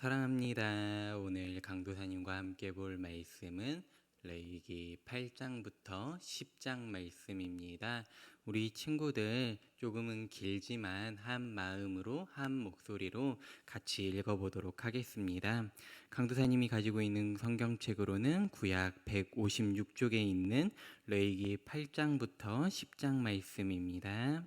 사랑합니다. 오늘 강도사님과 함께 볼 말씀은 레이기 8장부터 10장 말씀입니다. 우리 친구들 조금은 길지만 한 마음으로 한 목소리로 같이 읽어보도록 하겠습니다. 강도사님이 가지고 있는 성경책으로는 구약 156쪽에 있는 레이기 8장부터 10장 말씀입니다.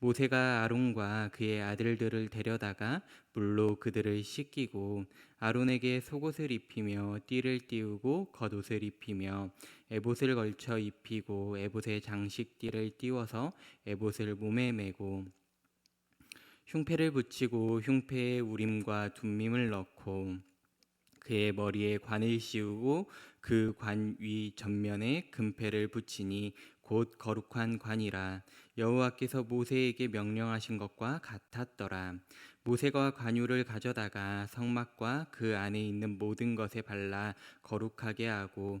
모세가 아론과 그의 아들들을 데려다가 물로 그들을 씻기고 아론에게 속옷을 입히며 띠를 띄우고 겉옷을 입히며 에봇을 걸쳐 입히고 에봇에 장식띠를 띄워서 에봇을 몸에 메고 흉패를 붙이고 흉패에 우림과 둠밈을 넣고 그의 머리에 관을 씌우고 그 관 위 전면에 금패를 붙이니 곧 거룩한 관이라 여호와께서 모세에게 명령하신 것과 같았더라. 모세가 관유를 가져다가 성막과 그 안에 있는 모든 것에 발라 거룩하게 하고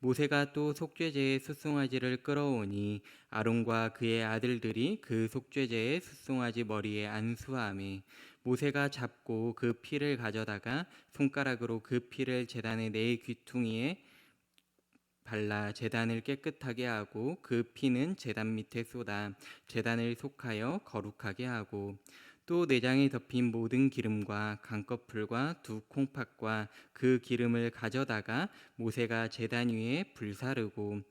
모세가 또 속죄제의 숫송아지를 끌어오니 아론과 그의 아들들이 그 속죄제의 숫송아지 머리에 안수함에 모세가 잡고 그 피를 가져다가 손가락으로 그 피를 제단의 네 귀퉁이에 발라 제단을 깨끗하게 하고 그 피는 제단 밑에 쏟아 제단을 속하여 거룩하게 하고 또 내장에 덮인 모든 기름과 강꺼풀과 두 콩팥과 그 기름을 가져다가 모세가 제단 위에 불사르고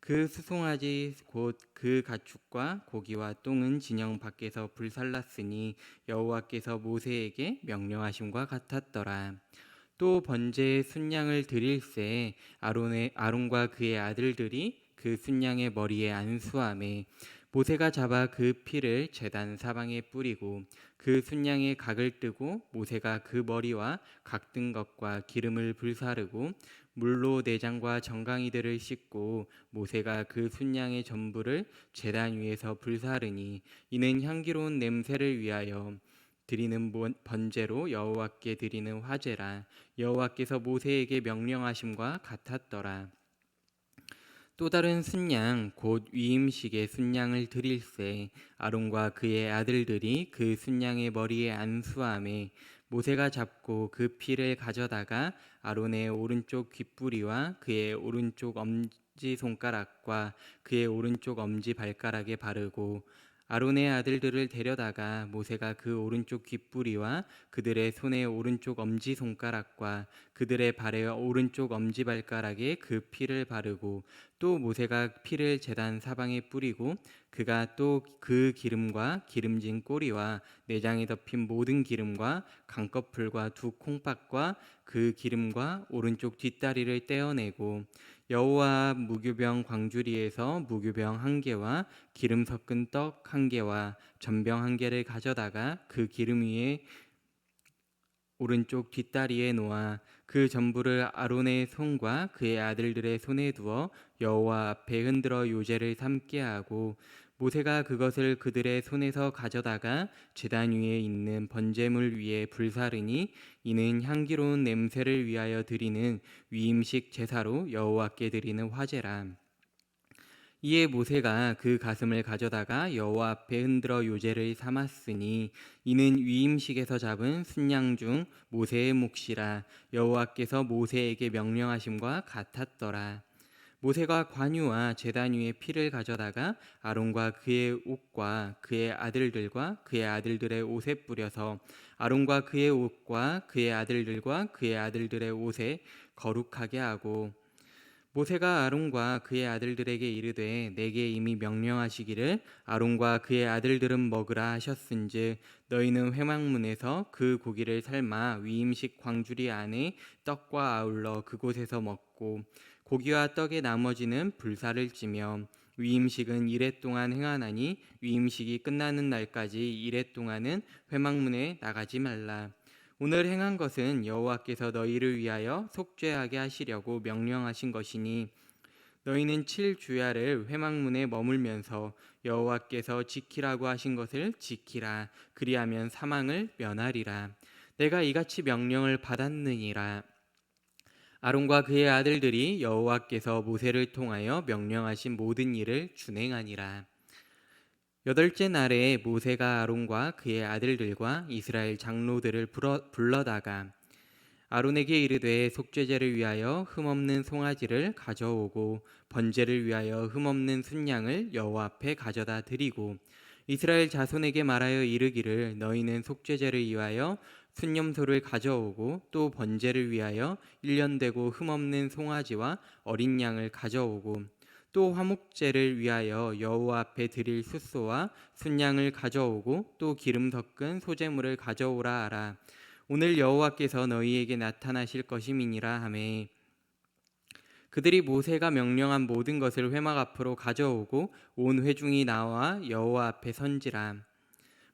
그 수송아지 곧 그 가축과 고기와 똥은 진영 밖에서 불살랐으니 여호와께서 모세에게 명령하심과 같았더라. 또 번제의 순양을 드릴새 아론의 아론과 그의 아들들이 그 순양의 머리에 안수함에 모세가 잡아 그 피를 제단 사방에 뿌리고 그 순양의 각을 뜨고 모세가 그 머리와 각든 것과 기름을 불사르고 물로 내장과 정강이들을 씻고 모세가 그 순양의 전부를 제단 위에서 불사르니 이는 향기로운 냄새를 위하여 드리는 번제로 여호와께 드리는 화제라 여호와께서 모세에게 명령하심과 같았더라. 또 다른 순양 곧 위임식의 순양을 드릴새 아론과 그의 아들들이 그 순양의 머리에 안수함에 모세가 잡고 그 피를 가져다가 아론의 오른쪽 귓뿌리와 그의 오른쪽 엄지 손가락과 그의 오른쪽 엄지 발가락에 바르고 아론의 아들들을 데려다가 모세가 그 오른쪽 귓뿌리와 그들의 손의 오른쪽 엄지 손가락과 그들의 발의 오른쪽 엄지 발가락에 그 피를 바르고 또 모세가 피를 제단 사방에 뿌리고 그가 또 그 기름과 기름진 꼬리와 내장에 덮인 모든 기름과 강꺼풀과 두 콩팥과 그 기름과 오른쪽 뒷다리를 떼어내고 여호와 무교병 광주리에서 무교병 한 개와 기름 섞은 떡 한 개와 전병 한 개를 가져다가 그 기름 위에 오른쪽 뒷다리에 놓아 그 전부를 아론의 손과 그의 아들들의 손에 두어 여호와 앞에 흔들어 요제를 삼게 하고 모세가 그것을 그들의 손에서 가져다가 제단 위에 있는 번제물 위에 불사르니 이는 향기로운 냄새를 위하여 드리는 위임식 제사로 여호와께 드리는 화제라. 이에 모세가 그 가슴을 가져다가 여호와 앞에 흔들어 요제를 삼았으니 이는 위임식에서 잡은 순양 중 모세의 몫이라 여호와께서 모세에게 명령하심과 같았더라. 모세가 관유와 제단 위에 피를 가져다가 아론과 그의 옷과 그의 아들들과 그의 아들들의 옷에 뿌려서 아론과 그의 옷과 그의 아들들과 그의 아들들의 옷에 거룩하게 하고 모세가 아론과 그의 아들들에게 이르되 내게 이미 명령하시기를 아론과 그의 아들들은 먹으라 하셨은즉 너희는 회막문에서 그 고기를 삶아 위임식 광주리 안에 떡과 아울러 그곳에서 먹고 고기와 떡의 나머지는 불사를 찌며 위임식은 이래 동안 행하나니 위임식이 끝나는 날까지 이래 동안은 회막문에 나가지 말라. 오늘 행한 것은 여호와께서 너희를 위하여 속죄하게 하시려고 명령하신 것이니 너희는 칠 주야를 회막문에 머물면서 여호와께서 지키라고 하신 것을 지키라. 그리하면 사망을 면하리라. 내가 이같이 명령을 받았느니라 아론과 그의 아들들이 여호와께서 모세를 통하여 명령하신 모든 일을 준행하니라. 여덟째 날에 모세가 아론과 그의 아들들과 이스라엘 장로들을 불러, 불러 다가 아론에게 이르되 속죄제를 위하여 흠없는 송아지를 가져오고 번제를 위하여 흠없는 순양을 여호와 앞에 가져다 드리고 이스라엘 자손에게 말하여 이르기를 너희는 속죄제를 위하여 순념소를 가져오고 또 번제를 위하여 일년되고 흠없는 송아지와 어린 양을 가져오고 또 화목제를 위하여 여호와 앞에 드릴 숫소와 순양을 가져오고 또 기름 섞은 소재물을 가져오라 하라. 오늘 여호와께서 너희에게 나타나실 것임이니라 하매. 그들이 모세가 명령한 모든 것을 회막 앞으로 가져오고 온 회중이 나와 여호와 앞에 선지라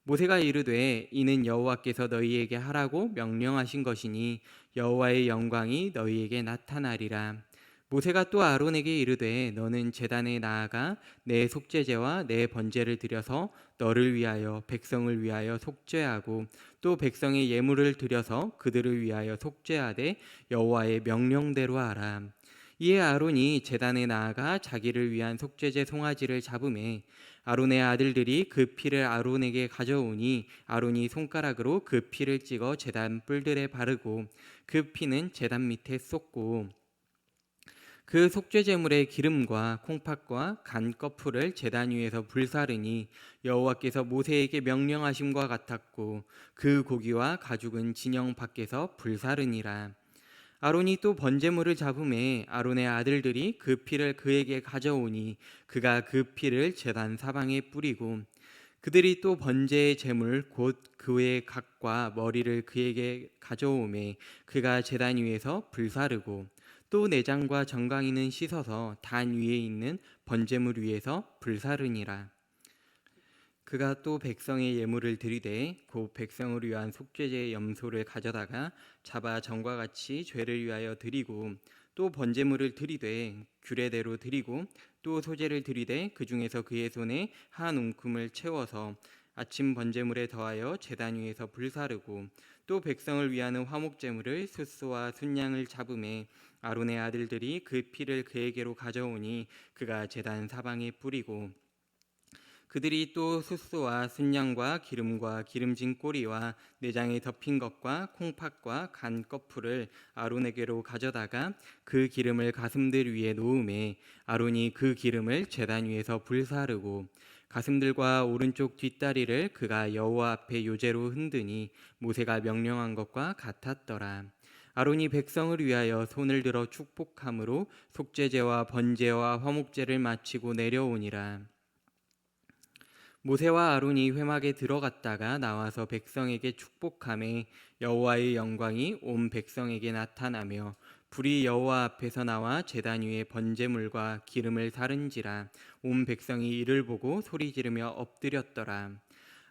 모세가 이르되 이는 여호와께서 너희에게 하라고 명령하신 것이니 여호와의 영광이 너희에게 나타나리라. 모세가 또 아론에게 이르되 너는 제단에 나아가 내 속죄제와 내 번제를 드려서 너를 위하여 백성을 위하여 속죄하고 또 백성의 예물을 드려서 그들을 위하여 속죄하되 여호와의 명령대로 하라 이에 아론이 제단에 나아가 자기를 위한 속죄제 송아지를 잡음에 아론의 아들들이 그 피를 아론에게 가져오니 아론이 손가락으로 그 피를 찍어 제단 뿔들에 바르고 그 피는 제단 밑에 쏟고 그 속죄 제물의 기름과 콩팥과 간 거풀을 제단 위에서 불사르니 여호와께서 모세에게 명령하심과 같았고 그 고기와 가죽은 진영 밖에서 불사르니라 아론이 또 번제물을 잡음에 아론의 아들들이 그 피를 그에게 가져오니 그가 그 피를 제단 사방에 뿌리고 그들이 또 번제의 제물 곧 그의 각과 머리를 그에게 가져오매 그가 제단 위에서 불사르고 또 내장과 정강이는 씻어서 단 위에 있는 번제물 위에서 불사르니라. 그가 또 백성의 예물을 드리되 곧 백성을 위한 속죄제의 염소를 가져다가 잡아 전과 같이 죄를 위하여 드리고 또 번제물을 드리되 규례대로 드리고 또 소제를 드리되 그 중에서 그의 손에 한 웅큼을 채워서 아침 번제물에 더하여 제단 위에서 불사르고 또 백성을 위하는 화목제물을 숫소와 순양을 잡음에 아론의 아들들이 그 피를 그에게로 가져오니 그가 제단 사방에 뿌리고 그들이 또 숫소와 순양과 기름과 기름진 꼬리와 내장에 덮인 것과 콩팥과 간 거풀을 아론에게로 가져다가 그 기름을 가슴들 위에 놓음에 아론이 그 기름을 제단 위에서 불사르고 가슴들과 오른쪽 뒷다리를 그가 여호와 앞에 요제로 흔드니 모세가 명령한 것과 같았더라. 아론이 백성을 위하여 손을 들어 축복함으로 속죄제와 번제와 화목제를 마치고 내려오니라. 모세와 아론이 회막에 들어갔다가 나와서 백성에게 축복함에 여호와의 영광이 온 백성에게 나타나며 불이 여호와 앞에서 나와 제단 위에 번제물과 기름을 사른지라 온 백성이 이를 보고 소리 지르며 엎드렸더라.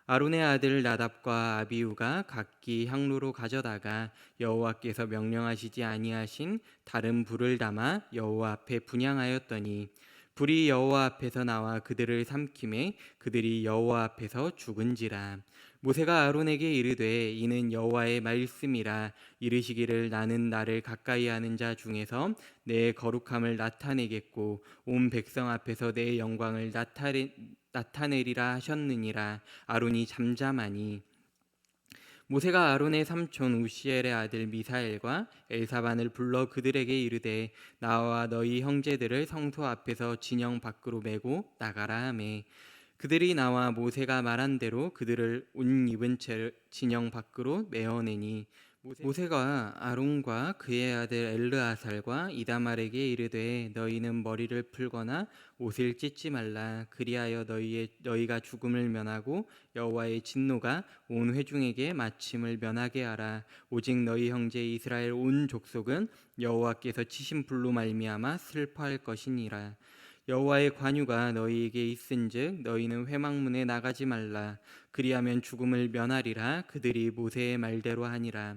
아론의 아들 나답과 아비우가 각기 향로로 가져다가 여호와께서 명령하시지 아니하신 다른 불을 담아 여호와 앞에 분양하였더니 불이 여호와 앞에서 나와 그들을 삼킴에 그들이 여호와 앞에서 죽은지라. 모세가 아론에게 이르되 이는 여호와의 말씀이라. 이르시기를 나는 나를 가까이 하는 자 중에서 내 거룩함을 나타내겠고 온 백성 앞에서 내 영광을 나타내 나타내리라 하셨느니라. 아론이 잠잠하니 모세가 아론의 삼촌 우시엘의 아들 미사엘과 엘사반을 불러 그들에게 이르되 나와 너희 형제들을 성소 앞에서 진영 밖으로 메고 나가라 하매. 그들이 나와 모세가 말한 대로 그들을 옷 입은 채 진영 밖으로 메어내니 모세가 아론과 그의 아들 엘르아살과 이다말에게 이르되 너희는 머리를 풀거나 옷을 찢지 말라. 그리하여 너희의 너희가 죽음을 면하고 여호와의 진노가 온 회중에게 마침을 면하게 하라. 오직 너희 형제 이스라엘 온 족속은 여호와께서 치신 불로 말미암아 슬퍼할 것이니라. 여호와의 관유가 너희에게 있은즉 너희는 회막문에 나가지 말라. 그리하면 죽음을 면하리라. 그들이 모세의 말대로 하니라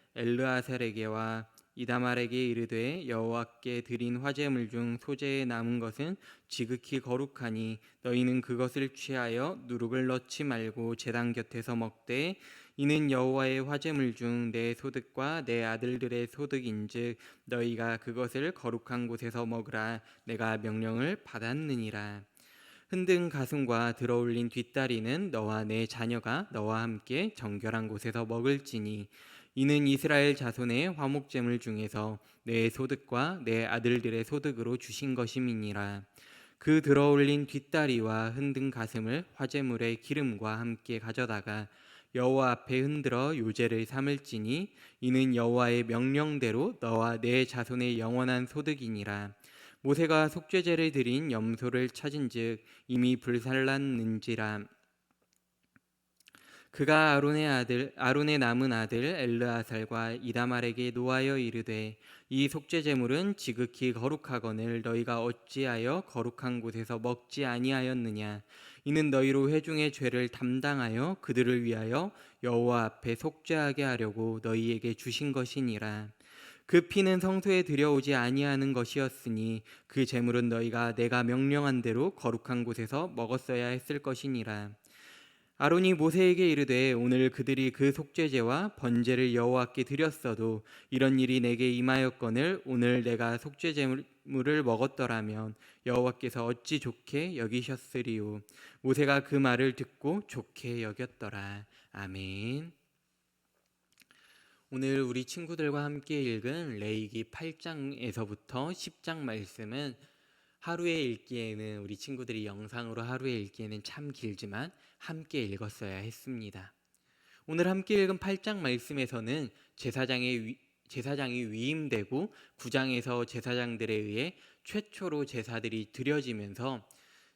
엘르아셀에게와 이다말에게 이르되 여호와께 드린 화제물 중 소재에 남은 것은 지극히 거룩하니 너희는 그것을 취하여 누룩을 넣지 말고 제단 곁에서 먹되 이는 여호와의 화제물 중 내 소득과 내 아들들의 소득인즉 너희가 그것을 거룩한 곳에서 먹으라. 내가 명령을 받았느니라. 흔든 가슴과 들어올린 뒷다리는 너와 내 자녀가 너와 함께 정결한 곳에서 먹을지니 이는 이스라엘 자손의 화목제물 중에서 내 소득과 내 아들들의 소득으로 주신 것임이니라. 그 들어올린 뒷다리와 흔든 가슴을 화제물의 기름과 함께 가져다가 여호와 앞에 흔들어 요제를 삼을지니 이는 여호와의 명령대로 너와 내 자손의 영원한 소득이니라. 모세가 속죄제를 드린 염소를 찾은즉 이미 불살랐는지라 그가 아론의 아들 아론의 남은 아들 엘르아살과 이다말에게 노하여 이르되 이 속죄 제물은 지극히 거룩하거늘 너희가 어찌하여 거룩한 곳에서 먹지 아니하였느냐? 이는 너희로 회중의 죄를 담당하여 그들을 위하여 여호와 앞에 속죄하게 하려고 너희에게 주신 것이니라. 그 피는 성소에 들여오지 아니하는 것이었으니 그 제물은 너희가 내가 명령한 대로 거룩한 곳에서 먹었어야 했을 것이니라 아론이 모세에게 이르되 오늘 그들이 그 속죄제와 번제를 여호와께 드렸어도 이런 일이 내게 임하였거늘 오늘 내가 속죄제물을 먹었더라면 여호와께서 어찌 좋게 여기셨으리요? 모세가 그 말을 듣고 좋게 여겼더라. 아멘. 오늘 우리 친구들과 함께 읽은 레이기 8장에서부터 10장 말씀은 하루에 읽기에는 우리 친구들이 영상으로 하루에 읽기에는 참 길지만 함께 읽었어야 했습니다. 오늘 함께 읽은 8장 말씀에서는 제사장의 위, 제사장이 위임되고 구장에서 제사장들에 의해 최초로 제사들이 드려지면서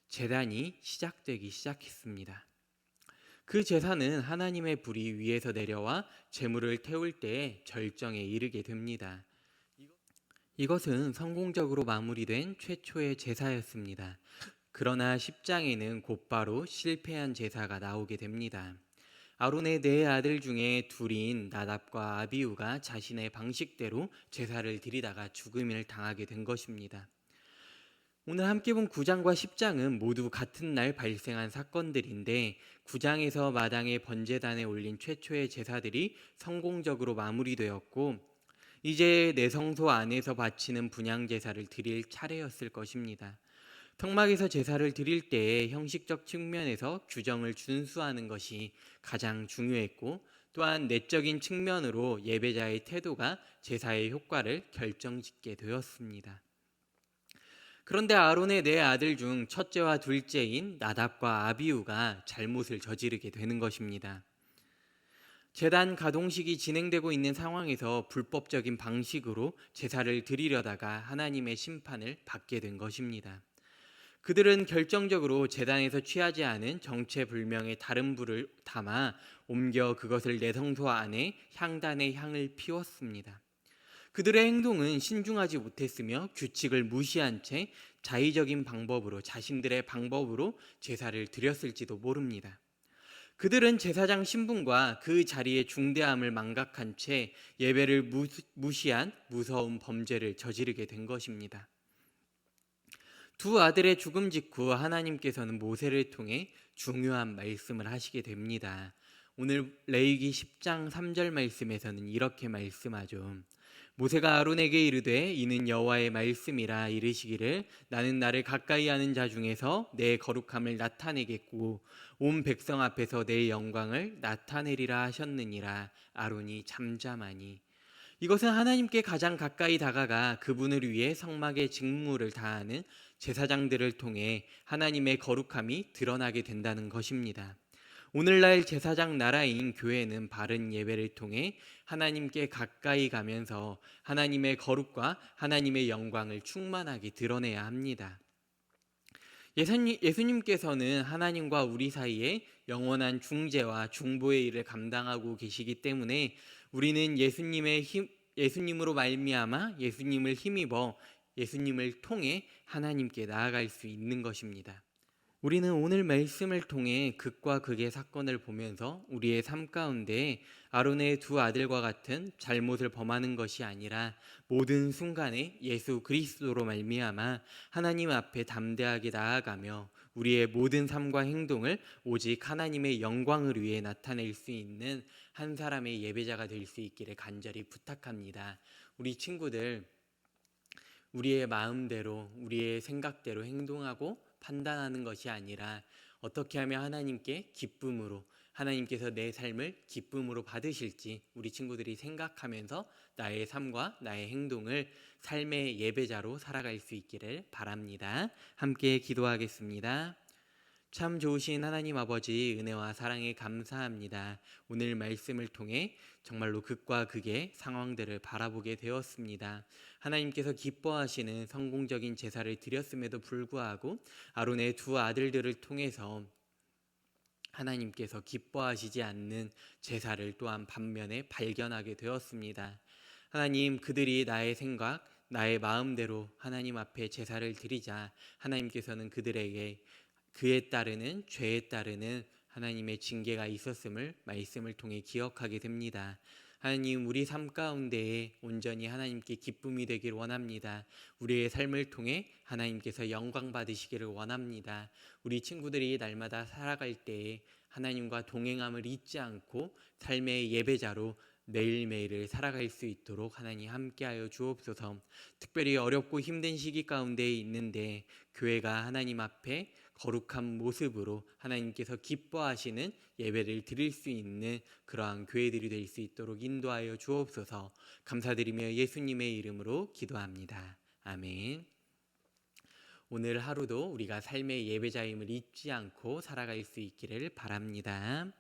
제단이 시작되기 시작했습니다. 그 제사는 하나님의 불이 위에서 내려와 제물을 태울 때에 절정에 이르게 됩니다. 이것은 성공적으로 마무리된 최초의 제사였습니다. 그러나 10장에는 곧바로 실패한 제사가 나오게 됩니다. 아론의 네 아들 중에 둘인 나답과 아비우가 자신의 방식대로 제사를 드리다가 죽음을 당하게 된 것입니다. 오늘 함께 본 9장과 10장은 모두 같은 날 발생한 사건들인데 9장에서 마당의 번제단에 올린 최초의 제사들이 성공적으로 마무리되었고 이제 내 성소 안에서 바치는 분양 제사를 드릴 차례였을 것입니다. 성막에서 제사를 드릴 때에 형식적 측면에서 규정을 준수하는 것이 가장 중요했고 또한 내적인 측면으로 예배자의 태도가 제사의 효과를 결정짓게 되었습니다. 그런데 아론의 네 아들 중 첫째와 둘째인 나답과 아비우가 잘못을 저지르게 되는 것입니다. 재단 가동식이 진행되고 있는 상황에서 불법적인 방식으로 제사를 드리려다가 하나님의 심판을 받게 된 것입니다. 그들은 결정적으로 재단에서 취하지 않은 정체불명의 다른 불을 담아 옮겨 그것을 내성소 안에 향단의 향을 피웠습니다. 그들의 행동은 신중하지 못했으며 규칙을 무시한 채 자의적인 방법으로 자신들의 방법으로 제사를 드렸을지도 모릅니다. 그들은 제사장 신분과 그 자리의 중대함을 망각한 채 예배를 무시한 무서운 범죄를 저지르게 된 것입니다. 두 아들의 죽음 직후 하나님께서는 모세를 통해 중요한 말씀을 하시게 됩니다. 오늘 레위기 10장 3절 말씀에서는 이렇게 말씀하죠. 모세가 아론에게 이르되 이는 여호와의 말씀이라 이르시기를 나는 나를 가까이 하는 자 중에서 내 거룩함을 나타내겠고 온 백성 앞에서 내 영광을 나타내리라 하셨느니라 아론이 잠잠하니 이것은 하나님께 가장 가까이 다가가 그분을 위해 성막의 직무를 다하는 제사장들을 통해 하나님의 거룩함이 드러나게 된다는 것입니다. 오늘날 제사장 나라인 교회는 바른 예배를 통해 하나님께 가까이 가면서 하나님의 거룩과 하나님의 영광을 충만하게 드러내야 합니다. 예수님, 예수님께서는 하나님과 우리 사이에 영원한 중재와 중보의 일을 감당하고 계시기 때문에 우리는 예수님의 힘, 예수님으로 말미암아 예수님을 힘입어 예수님을 통해 하나님께 나아갈 수 있는 것입니다. 우리는 오늘 말씀을 통해 극과 극의 사건을 보면서 우리의 삶 가운데 아론의 두 아들과 같은 잘못을 범하는 것이 아니라 모든 순간에 예수 그리스도로 말미암아 하나님 앞에 담대하게 나아가며 우리의 모든 삶과 행동을 오직 하나님의 영광을 위해 나타낼 수 있는 한 사람의 예배자가 될 수 있기를 간절히 부탁합니다. 우리 친구들 우리의 마음대로 우리의 생각대로 행동하고 판단하는 것이 아니라 어떻게 하면 하나님께 기쁨으로 하나님께서 내 삶을 기쁨으로 받으실지 우리 친구들이 생각하면서 나의 삶과 나의 행동을 삶의 예배자로 살아갈 수 있기를 바랍니다. 함께 기도하겠습니다. 참 좋으신 하나님 아버지 은혜와 사랑에 감사합니다. 오늘 말씀을 통해 정말로 극과 극의 상황들을 바라보게 되었습니다. 하나님께서 기뻐하시는 성공적인 제사를 드렸음에도 불구하고 아론의 두 아들들을 통해서 하나님께서 기뻐하시지 않는 제사를 또한 반면에 발견하게 되었습니다. 하나님 그들이 나의 생각, 나의 마음대로 하나님 앞에 제사를 드리자 하나님께서는 그들에게 그에 따르는 죄에 따르는 하나님의 징계가 있었음을 말씀을 통해 기억하게 됩니다. 하나님 우리 삶 가운데에 온전히 하나님께 기쁨이 되길 원합니다. 우리의 삶을 통해 하나님께서 영광 받으시기를 원합니다. 우리 친구들이 날마다 살아갈 때에 하나님과 동행함을 잊지 않고 삶의 예배자로 매일매일을 살아갈 수 있도록 하나님 함께하여 주옵소서. 특별히 어렵고 힘든 시기 가운데 있는데 교회가 하나님 앞에 거룩한 모습으로 하나님께서 기뻐하시는 예배를 드릴 수 있는 그러한 교회들이 될 수 있도록 인도하여 주옵소서. 감사드리며 예수님의 이름으로 기도합니다. 아멘. 오늘 하루도 우리가 삶의 예배자임을 잊지 않고 살아갈 수 있기를 바랍니다.